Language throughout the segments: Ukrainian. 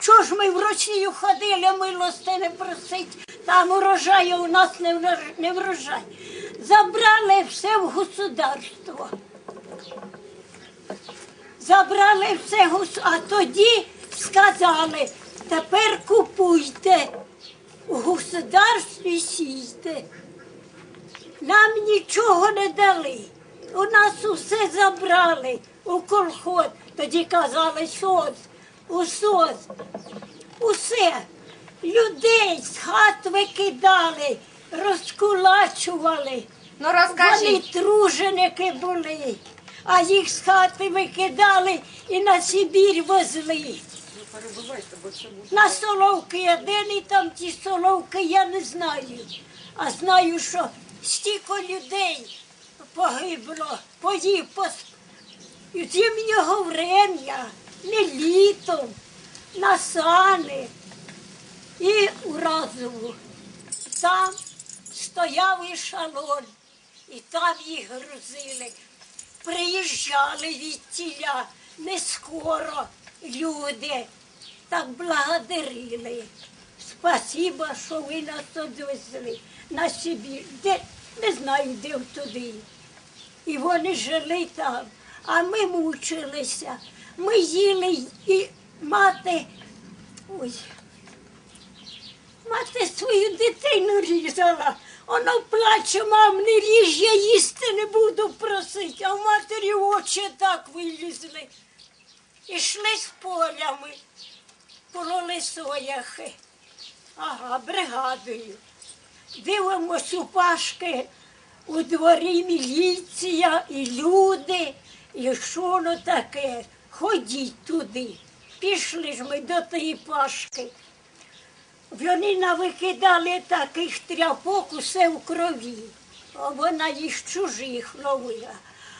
Чого ж ми в Росію ходили, милостини просить, там урожаю у нас не не врожай. Забрали все в государство. Забрали все а тоді сказали, тепер купуйте у государстві сійте. Нам нічого не дали. У нас усе забрали у колхоз. Тоді казали СОЗ, у СОЗ. Усе. Людей з хат викидали, розкулачували. Ну Вони розкажіть. труженики були, а їх з хати викидали і на Сибір возли. На соловки один і там ті соловки я не знаю. А знаю, що стільки людей погибло, поїв пос... зимнього врем'я, не літом, на сани і у разову. Там стояв ешелон, і там їх грузили. Приїжджали від тіля не скоро люди, так благодарили. Спасіба, що ви нас одвезли на Сибір. Де, не знаю, де туди. І вони жили там, а ми мучилися. Ми їли і мати. Ой, Мати свою дитину різала. Вона плаче, мам, не ріж, я їсти не буду просити, а в матері очі так вилізли. Ішли з полями, пололи сояхи. Ага, бригадою. Дивимось у пашки, у дворі міліція і люди, і що воно таке. Ходіть туди. Пішли ж ми до тієї пашки. Вони навикидали таких тряпок усе в крові. Вона їх чужих ловила.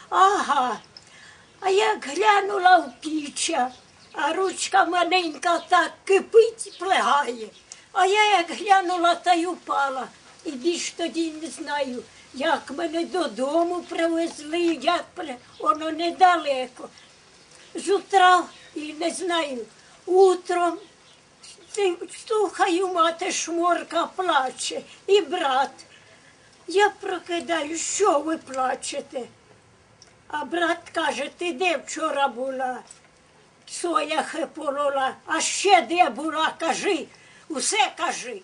Ага. А як глянула в піча, а ручка маленька так кипить, плегає. А я як глянула та й упала. І більш тоді не знаю, як мене додому привезли, як воно недалеко. З утра і не знаю, утром слухаю, мати шморка плаче, і брат. Я прокидаю, що ви плачете? А брат каже, ти де вчора була? Сояхи полола, а ще де була, кажи, усе кажи.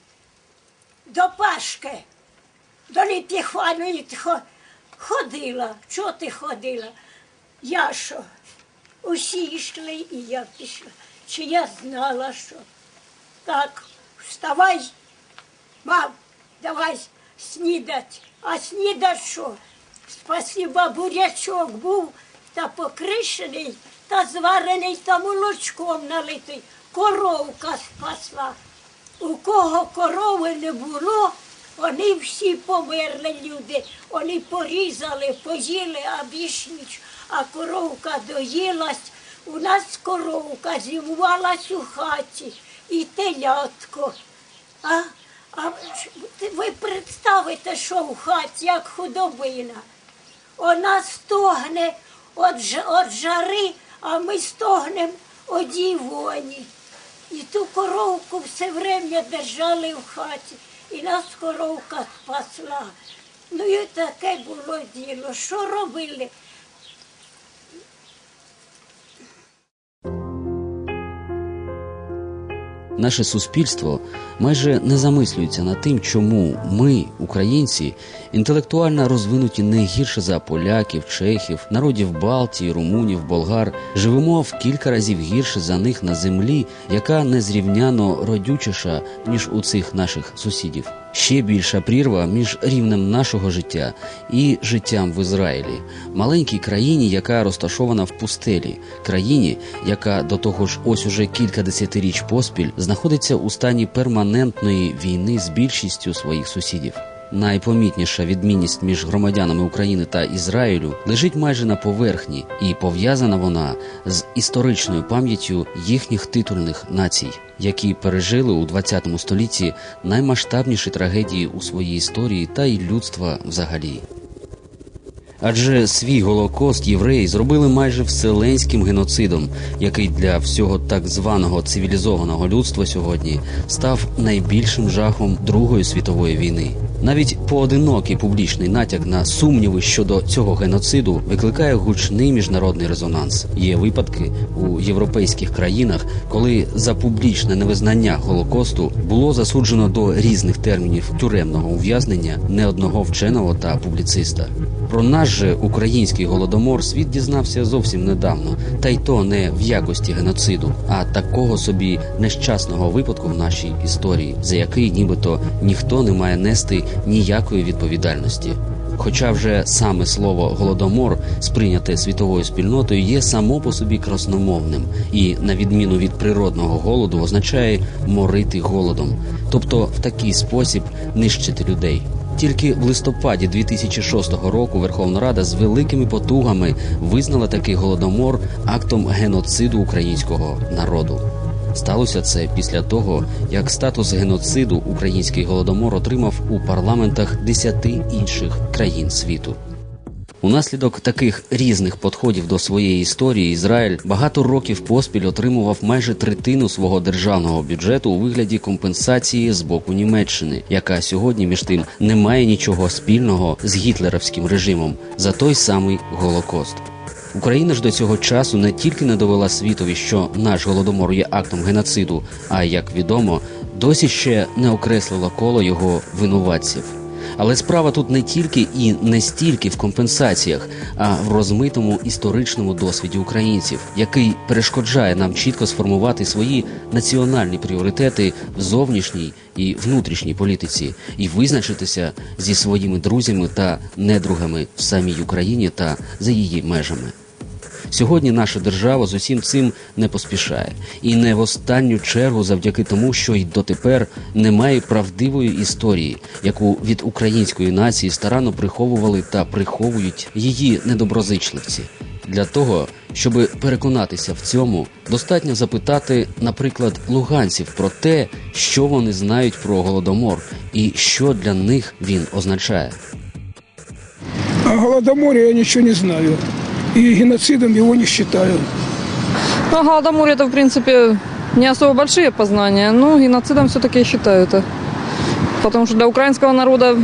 До Пашки, до Ліпіхваної ходила. Чого ти ходила? Я що? Усі йшли і я пішла. Чи я знала, що? Так, вставай, мам, давай снідать. А снідать що? Спасіба, бурячок був та покришений, та зварений та молочком налитий. Коровка спасла. У кого корови не було, вони всі померли люди. Вони порізали, поїли, а більш ніч. А коровка доїлась. У нас коровка зимувалась у хаті і телятко. А, а ви представите, що в хаті, як худобина. Вона стогне від, жари, а ми стогнемо її. І ту коровку все время держали в хаті, і нас коровка спасла. Ну і таке було діло. Що робили? Наше суспільство майже не замислюється над тим, чому ми, українці, інтелектуально розвинуті не гірше за поляків, чехів, народів Балтії, румунів, болгар, живемо в кілька разів гірше за них на землі, яка незрівняно родючіша ніж у цих наших сусідів. Ще більша прірва між рівнем нашого життя і життям в Ізраїлі, маленькій країні, яка розташована в пустелі, країні, яка до того ж ось уже кілька десятиріч поспіль знаходиться у стані перманентної війни з більшістю своїх сусідів. Найпомітніша відмінність між громадянами України та Ізраїлю лежить майже на поверхні, і пов'язана вона з історичною пам'яттю їхніх титульних націй, які пережили у ХХ столітті наймасштабніші трагедії у своїй історії та й людства взагалі. Адже свій голокост євреї зробили майже вселенським геноцидом, який для всього так званого цивілізованого людства сьогодні став найбільшим жахом Другої світової війни. Навіть поодинокий публічний натяк на сумніви щодо цього геноциду викликає гучний міжнародний резонанс. Є випадки у європейських країнах, коли за публічне невизнання голокосту було засуджено до різних термінів тюремного ув'язнення не одного вченого та публіциста. Про наш же український голодомор світ дізнався зовсім недавно, та й то не в якості геноциду, а такого собі нещасного випадку в нашій історії, за який нібито ніхто не має нести ніякої відповідальності. Хоча вже саме слово голодомор, сприйняте світовою спільнотою, є само по собі красномовним і, на відміну від природного голоду, означає морити голодом, тобто в такий спосіб нищити людей. Тільки в листопаді 2006 року Верховна Рада з великими потугами визнала такий голодомор актом геноциду українського народу. Сталося це після того, як статус геноциду український голодомор отримав у парламентах десяти інших країн світу. Унаслідок таких різних підходів до своєї історії Ізраїль багато років поспіль отримував майже третину свого державного бюджету у вигляді компенсації з боку Німеччини, яка сьогодні між тим не має нічого спільного з гітлерівським режимом за той самий Голокост. Україна ж до цього часу не тільки не довела світові, що наш голодомор є актом геноциду, а як відомо, досі ще не окреслила коло його винуватців. Але справа тут не тільки і не стільки в компенсаціях, а в розмитому історичному досвіді українців, який перешкоджає нам чітко сформувати свої національні пріоритети в зовнішній і внутрішній політиці, і визначитися зі своїми друзями та недругами в самій Україні та за її межами. Сьогодні наша держава з усім цим не поспішає, і не в останню чергу завдяки тому, що й дотепер немає правдивої історії, яку від української нації старанно приховували та приховують її недоброзичливці. Для того, щоб переконатися в цьому, достатньо запитати, наприклад, луганців про те, що вони знають про голодомор і що для них він означає. О Голодоморе я ничего не знаю. И геноцидом его не считаю. Ну, о Голодоморе это, в принципе, не особо большие познания, но геноцидом все-таки я считаю это. Потому что для украинского народа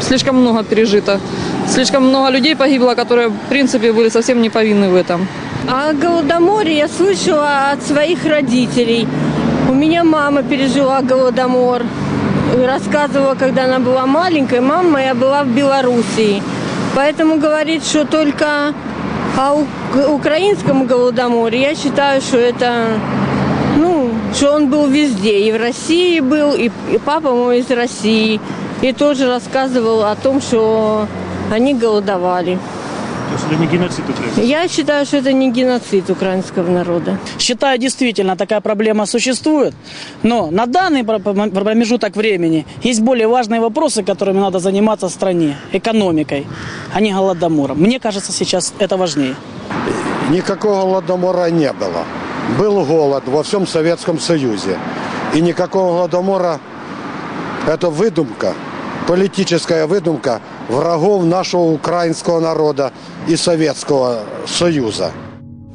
слишком много пережито. Слишком много людей погибло, которые, в принципе, были совсем не повинны в этом. О Голодоморе я слышала от своих родителей. У меня мама пережила Голодомор. Рассказывала, когда она была маленькой. Мама моя была в Белоруссии. Поэтому говорит, что только о у- украинском Голодоморе, я считаю, что это, ну, что он был везде. И в России был, и, и папа мой из России. И тоже рассказывал о том, что они голодовали. То есть это не геноцид украинцев. Я считаю, что это не геноцид украинского народа. Считаю, действительно, такая проблема существует. Но на данный про- про- промежуток времени есть более важные вопросы, которыми надо заниматься в стране. Экономикой, а не голодомором. Мне кажется, сейчас это важнее. Никакого голодомора не было. Был голод во всем Советском Союзе. И никакого голодомора – это выдумка, политическая выдумка врагов нашего украинского народа и Советского Союза.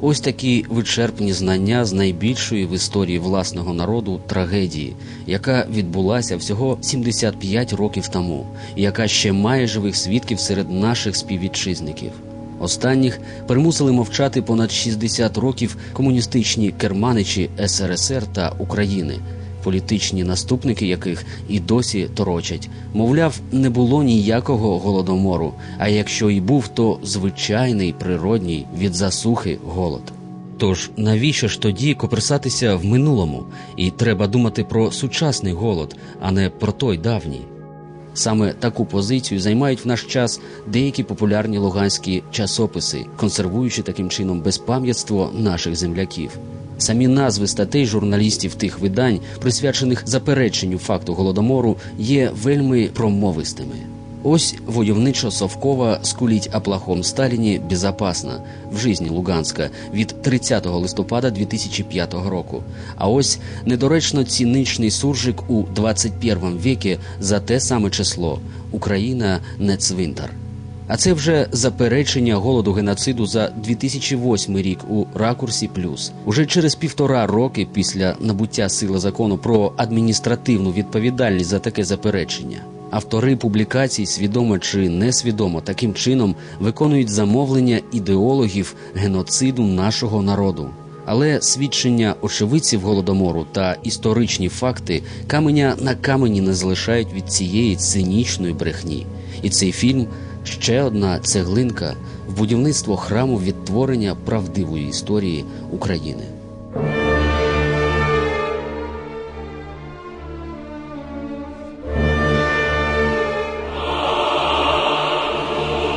Ось такі вичерпні знання з найбільшої в історії власного народу трагедії, яка відбулася всього 75 років тому, і яка ще має живих свідків серед наших співвітчизників. Останніх примусили мовчати понад 60 років комуністичні керманичі СРСР та України, політичні наступники яких і досі торочать. Мовляв, не було ніякого голодомору, а якщо і був, то звичайний природній від засухи голод. Тож навіщо ж тоді коперсатися в минулому? І треба думати про сучасний голод, а не про той давній. Саме таку позицію займають в наш час деякі популярні луганські часописи, консервуючи таким чином безпам'ятство наших земляків. Самі назви статей журналістів тих видань, присвячених запереченню факту голодомору, є вельми промовистими. Ось войовничо-совкова скуліть о плохом Сталіні безопасно в житті Луганська від 30 листопада 2005 року. А ось недоречно ціничний суржик у 21 віці за те саме число Україна не цвинтар. А це вже заперечення голоду геноциду за 2008 рік у ракурсі плюс. Уже через півтора роки після набуття сили закону про адміністративну відповідальність за таке заперечення. Автори публікацій свідомо чи несвідомо таким чином виконують замовлення ідеологів геноциду нашого народу. Але свідчення очевидців голодомору та історичні факти каменя на камені не залишають від цієї цинічної брехні. І цей фільм ще одна цеглинка в будівництво храму відтворення правдивої історії України.